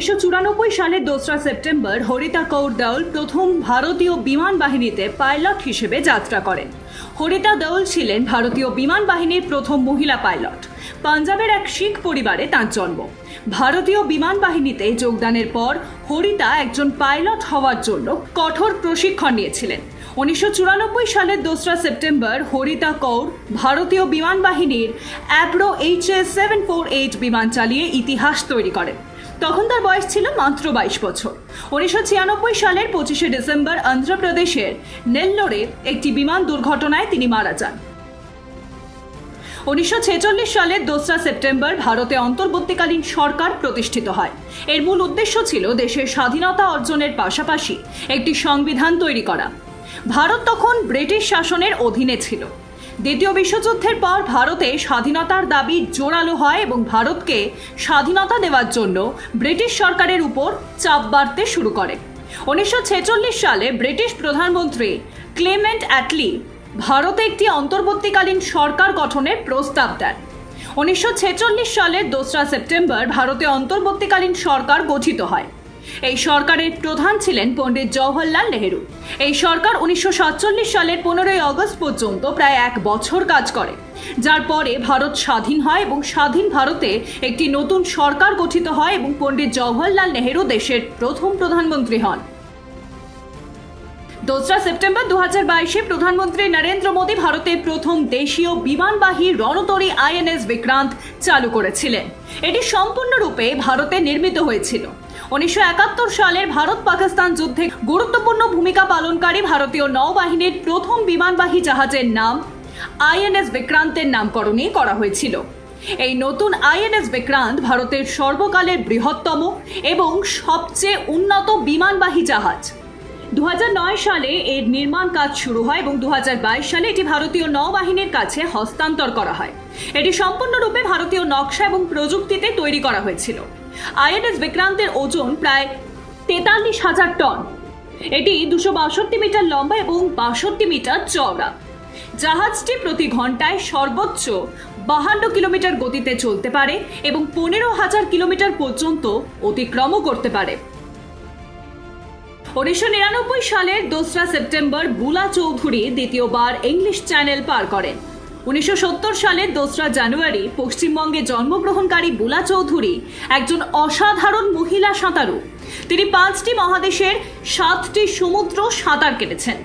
উনিশশো চুরানব্বই সালের দোসরা সেপ্টেম্বর হরিতা কৌর দেওল প্রথম ভারতীয় বিমান বাহিনীতে পাইলট হিসেবে যাত্রা করেন। হরিতা দেওল ছিলেন ভারতীয় বিমান বাহিনীর প্রথম মহিলা পাইলট। পাঞ্জাবের এক শিখ পরিবারে তাঁর জন্ম। ভারতীয় বিমান বাহিনীতে যোগদানের পর হরিতা একজন পাইলট হওয়ার জন্য কঠোর প্রশিক্ষণ নিয়েছিলেন। উনিশশো চুরানব্বই সালের দোসরা সেপ্টেম্বর হরিতা কৌর ভারতীয় বিমান বাহিনীর Avro H S seven four eight বিমান চালিয়ে ইতিহাস তৈরি করেন। তখন তার বয়স ছিল মাত্র বাইশ বছর। উনিশশো ছিয়ানব্বই সালের পঁচিশে ডিসেম্বর অন্ধ্রপ্রদেশের নেল্লোরে একটি বিমান দুর্ঘটনায় তিনি মারা যান। উনিশশো ছেচল্লিশ সালের দোসরা সেপ্টেম্বর ভারতে অন্তর্বর্তীকালীন সরকার প্রতিষ্ঠিত হয়। এর মূল উদ্দেশ্য ছিল দেশের স্বাধীনতা অর্জনের পাশাপাশি একটি সংবিধান তৈরি করা। ভারত তখন ব্রিটিশ শাসনের অধীনে ছিল। দ্বিতীয় বিশ্বযুদ্ধের পর ভারতে স্বাধীনতার দাবি জোরালো হয় এবং ভারতকে স্বাধীনতা দেওয়ার জন্য ব্রিটিশ সরকারের উপর চাপ বাড়তে শুরু করে। উনিশশো ছেচল্লিশ সালে ব্রিটিশ প্রধানমন্ত্রী ক্লেমেন্ট অ্যাটলি ভারতে একটি অন্তর্বর্তীকালীন সরকার গঠনের প্রস্তাব দেন। উনিশশো ছেচল্লিশ সালের দোসরা সেপ্টেম্বর ভারতে অন্তর্বর্তীকালীন সরকার গঠিত হয়। এই সরকারের প্রধান ছিলেন পণ্ডিত জওহরলাল নেহেরু। এই সরকার উনিশশো সাতচল্লিশ সালের পনেরোই আগস্ট পর্যন্ত প্রায় এক বছর কাজ করে। যার পরে ভারত স্বাধীন হয় এবং স্বাধীন ভারতে একটি নতুন সরকার গঠিত হয় এবং পণ্ডিত জওহরলাল নেহেরু দেশের প্রথম প্রধানমন্ত্রী হন। দোসরা সেপ্টেম্বর দু হাজার বাইশে প্রধানমন্ত্রী নরেন্দ্র মোদী ভারতের প্রথম দেশীয় বিমানবাহী রণতরী আইএনএস বিক্রান্ত চালু করেছিলেন। এটি সম্পূর্ণরূপে ভারতে নির্মিত হয়েছিল। উনিশশো একাত্তর সালের ভারত পাকিস্তান যুদ্ধে গুরুত্বপূর্ণ ভূমিকা পালনকারী ভারতীয় নৌবাহিনীর প্রথম বিমানবাহী জাহাজের নাম আইএনএস বিক্রান্তের নামকরণই করা হয়েছিল। এই নতুন আইএনএস বিক্রান্ত ভারতের সর্বকালের বৃহত্তম এবং সবচেয়ে উন্নত বিমানবাহী জাহাজ। দু হাজার নয় সালে এর নির্মাণ কাজ শুরু হয় এবং দু হাজার বাইশ সালে এটি ভারতীয় নৌবাহিনীর কাছে হস্তান্তর করা হয়। এটি সম্পূর্ণরূপে ভারতীয় নকশা এবং প্রযুক্তিতে তৈরি করা হয়েছিল। আইএনএস বিক্রান্তের ওজন প্রায় তেতাল্লিশ হাজার টন। এটি দুশো বাষট্টি মিটার লম্বা এবং বাষট্টি মিটার চওড়া। জাহাজটি প্রতি ঘন্টায় সর্বোচ্চ বাহান্ন কিলোমিটার গতিতে চলতে পারে এবং পনেরো হাজার কিলোমিটার পর্যন্ত অতিক্রমও করতে পারে। উনিশশো নিরানব্বই সালের দোসরা সেপ্টেম্বর বুলা চৌধুরী দ্বিতীয়বার ইংলিশ চ্যানেল পার করেন। উনিশশো সত্তর সালের দোসরা জানুয়ারি পশ্চিমবঙ্গে জন্মগ্রহণকারী বুলা চৌধুরী একজন অসাধারণ মহিলা সাঁতারু। তিনি পাঁচটি মহাদেশের সাতটি সমুদ্র সাঁতার কেটেছেন।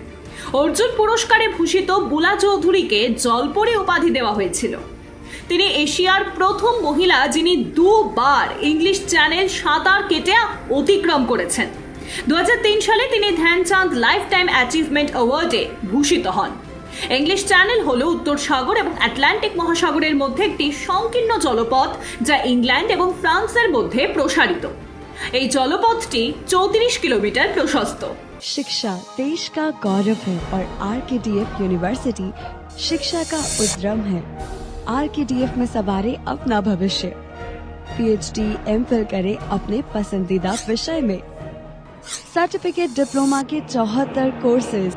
অর্জুন পুরস্কারে ভূষিত বুলা চৌধুরীকে জলপরি উপাধি দেওয়া হয়েছিল। তিনি এশিয়ার প্রথম মহিলা যিনি দুবার ইংলিশ চ্যানেল সাঁতার কেটে অতিক্রম করেছেন। দু হাজার তিন সালে তিনি ধ্যানচাঁদ লাইফ টাইম অ্যাচিভমেন্ট অ্যাওয়ার্ডে ভূষিত হন। ইংলিশ চ্যানেল হল উত্তর সাগর এবং আটলান্টিক মহাসাগরের মধ্যে একটি সংকীর্ণ জলপথ যা ইংল্যান্ড এবং ফ্রান্সের মধ্যে প্রসারিত এই জলপথটি চৌত্রিশ কিলোমিটার প্রশস্ত शिक्षा देश का गौरव है और are K D F university शिक्षा का उद्यम है आर के डी एफ में सवारे अपना भविष्य पीएचडी एम फिल करे अपने पसंदीदा विषय में सर्टिफिकेट डिप्लोमा के चौहत्तर courses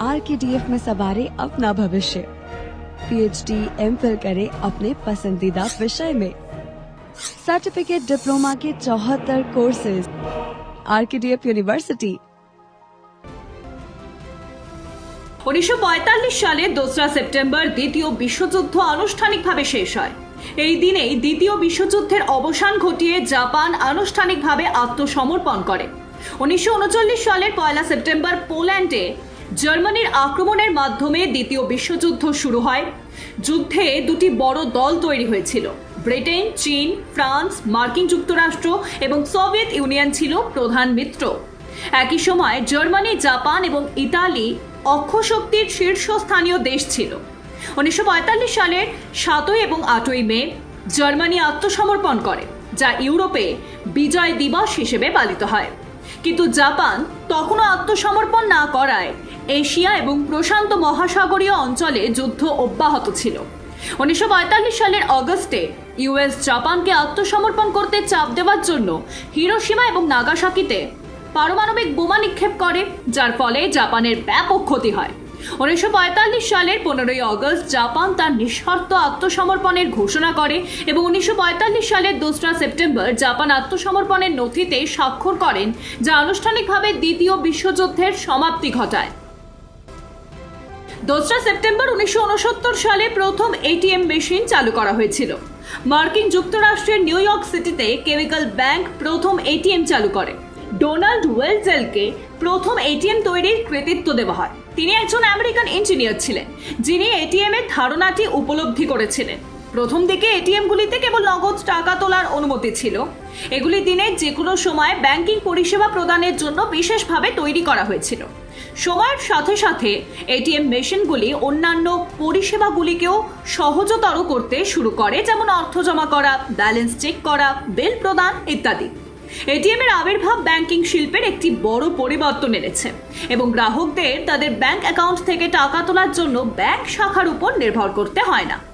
R K D F में सवारे अपना भविष्य पीएचडी एम फिल करे अपने पसंदीदा विषय में सर्टिफिकेट डिप्लोमा के चौहत्तर courses R K D F university উনিশশো সালে দোসরা সেপ্টেম্বর দ্বিতীয় বিশ্বযুদ্ধ আনুষ্ঠানিকভাবে শেষ হয় এই দিনেই দ্বিতীয় বিশ্বযুদ্ধের অবসান ঘটিয়ে জাপান আনুষ্ঠানিকভাবে আত্মসমর্পণ করে উনিশশো সালের পয়লা সেপ্টেম্বর পোল্যান্ডে জার্মানির আক্রমণের মাধ্যমে দ্বিতীয় বিশ্বযুদ্ধ শুরু হয়। যুদ্ধে দুটি বড় দল তৈরি হয়েছিল। ব্রিটেন, চীন, ফ্রান্স, মার্কিন যুক্তরাষ্ট্র এবং সোভিয়েত ইউনিয়ন ছিল প্রধান মিত্র। একই সময় জার্মানি, জাপান এবং ইতালি অক্ষশক্তির শীর্ষস্থানীয় দেশ ছিল। উনিশশো পঁয়তাল্লিশ সালের সাতই এবং আটই মে জার্মানি আত্মসমর্পণ করে, যা ইউরোপে বিজয় দিবস হিসেবে পালিত হয়। কিন্তু জাপান তখনও আত্মসমর্পণ না করায়। এশিয়া এবং প্রশান্ত মহাসাগরীয় অঞ্চলে যুদ্ধ অব্যাহত ছিল। উনিশশো পঁয়তাল্লিশ সালের অগস্টে ইউএস জাপানকে আত্মসমর্পণ করতে চাপ দেওয়ার জন্য হিরোসীমা এবং নাগাসাকিতে পারমাণবিক বোমা নিক্ষেপ করে, যার ফলে জাপানের ব্যাপক ক্ষতি হয়। উনিশশো সালের পনেরোই অগস্ট জাপান তার নিঃশর্ত আত্মসমর্পণের ঘোষণা করে এবং উনিশশো পঁয়তাল্লিশ সালের দোসরা সেপ্টেম্বর জাপান আত্মসমর্পণের নথিতে স্বাক্ষর করেন, যা আনুষ্ঠানিকভাবে দ্বিতীয় বিশ্বযুদ্ধের সমাপ্তি ঘটায়। দোসরা সেপ্টেম্বর উনিশশো উনসত্তর সালে প্রথম এটিএম মেশিন চালু করা হয়েছিল। মার্কিন যুক্তরাষ্ট্রের নিউ ইয়র্ক সিটিতে কেমিক্যাল ব্যাংক প্রথম এটিএম চালু করে। ডোনাল্ড ওয়েলজেলকে প্রথম এটিএম তৈরির কৃতিত্ব দেওয়া হয়। তিনি একজন আমেরিকান ইঞ্জিনিয়ার ছিলেন, যিনি এটিএম এর ধারণাটি উপলব্ধি করেছিলেন। প্রথম দিকে এটিএমগুলিতে কেবল নগদ টাকা তোলার অনুমতি ছিল। এগুলি দিনের যে কোনো সময় ব্যাংকিং পরিষেবা প্রদানের জন্য বিশেষভাবে তৈরি করা হয়েছিল। সময়ের সাথে সাথে এটিএম মেশিনগুলি অন্যান্য পরিষেবাগুলিকেও সহজতর করতে শুরু করে, যেমন অর্থ জমা করা, ব্যালেন্স চেক করা, বিল প্রদান ইত্যাদি। এটিএম এর আবির্ভাব ব্যাংকিং শিল্পের একটি বড় পরিবর্তন এনেছে এবং গ্রাহকদের তাদের ব্যাংক অ্যাকাউন্ট থেকে টাকা তোলার জন্য ব্যাংক শাখার উপর নির্ভর করতে হয় না।